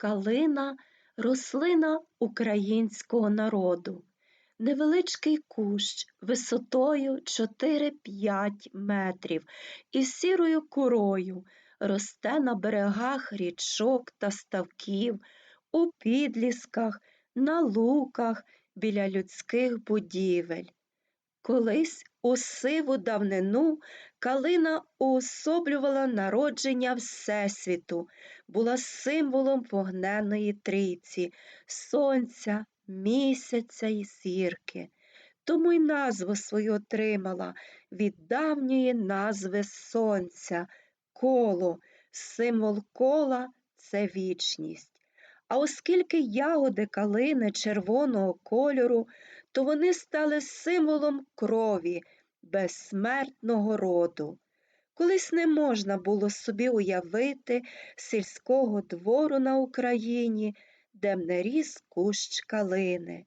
Калина рослина українського народу. Невеличкий кущ висотою 4-5 метрів із сірою корою росте на берегах річок та ставків, у підлісках, на луках біля людських будівель. Колись у сиву давнину калина уособлювала народження Всесвіту, була символом вогненної трійці, сонця, місяця й зірки. Тому й назву свою отримала від давньої назви сонця, коло, символ кола це вічність. А оскільки ягоди калини червоного кольору, то вони стали символом крові, безсмертного роду. Колись не можна було собі уявити сільського двору на Україні, де б не ріс кущ калини.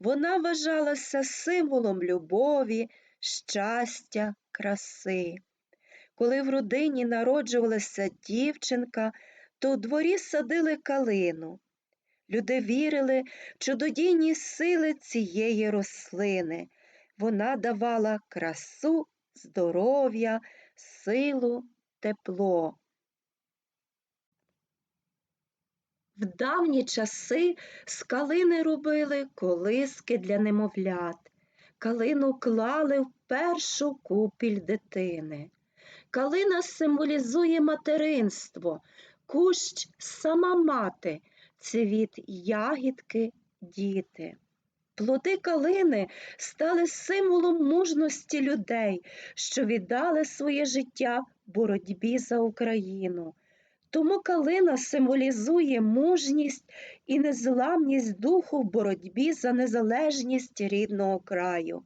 Вона вважалася символом любові, щастя, краси. Коли в родині народжувалася дівчинка, то у дворі садили калину. Люди вірили в чудодійні сили цієї рослини. Вона давала красу, здоров'я, силу, тепло. В давні часи з калини робили колиски для немовлят. Калину клали в першу купіль дитини. Калина символізує материнство, кущ сама мати, цвіт ягідки, діти. Плоди калини стали символом мужності людей, що віддали своє життя боротьбі за Україну. Тому калина символізує мужність і незламність духу в боротьбі за незалежність рідного краю,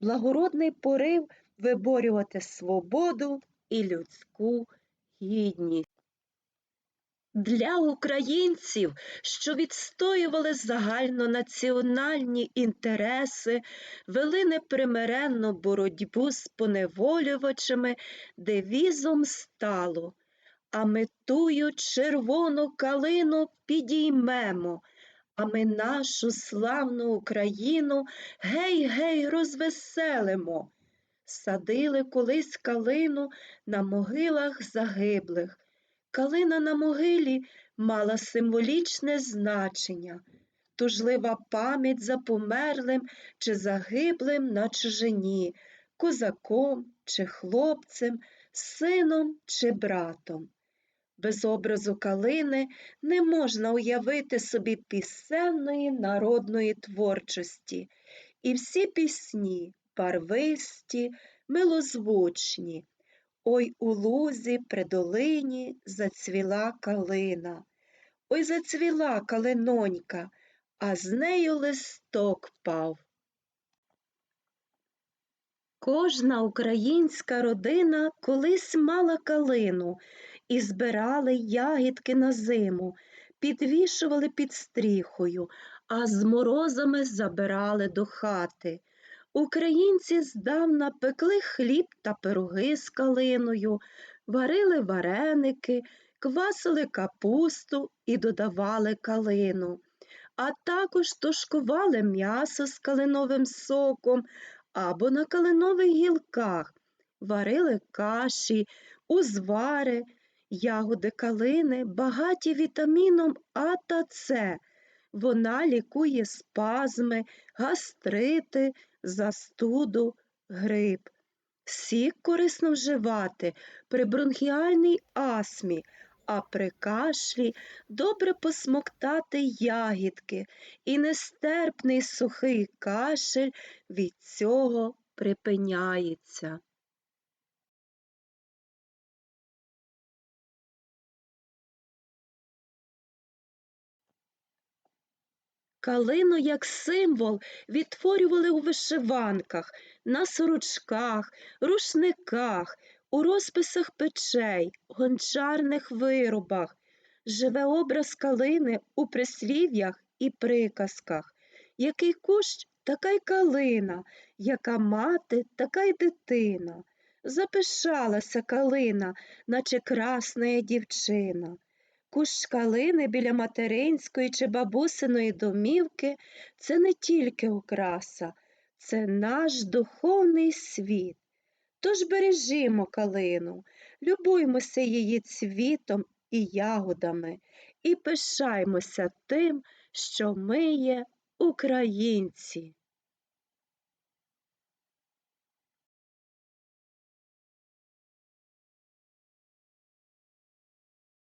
благородний порив виборювати свободу і людську гідність. Для українців, що відстоювали загальнонаціональні інтереси, вели непримиренну боротьбу з поневолювачами, девізом стало, а метую червону калину підіймемо, а ми нашу славну Україну гей, гей, розвеселимо. Садили колись калину на могилах загиблих. Калина на могилі мала символічне значення, тужлива пам'ять за померлим чи загиблим на чужині, козаком чи хлопцем, сином чи братом. Без образу калини не можна уявити собі пісенної народної творчості, і всі пісні барвисті, милозвучні. Ой у лузі при долині зацвіла калина. Ой зацвіла калинонька, а з нею листок пав. Кожна українська родина колись мала калину і збирали ягідки на зиму, підвішували під стріхою, а з морозами забирали до хати. Українці здавна пекли хліб та пироги з калиною, варили вареники, квасили капусту і додавали калину, а також тушкували м'ясо з калиновим соком або на калинових гілках, варили каші, узвари, ягоди калини, багаті вітаміном А та С. Вона лікує спазми, гастрити, застуду, грип. Сік корисно вживати при бронхіальній астмі, а при кашлі добре посмоктати ягідки, і нестерпний сухий кашель від цього припиняється. Калину як символ відтворювали у вишиванках, на сорочках, рушниках, у розписах печей, гончарних виробах. Живе образ калини у прислів'ях і приказках. Який кущ, така й калина, яка мати, така й дитина. Запишалася калина, наче красна дівчина. Кущ калини біля материнської чи бабусиної домівки це не тільки окраса, це наш духовний світ. Тож бережімо калину, любуймося її цвітом і ягодами і пишаймося тим, що ми є українці.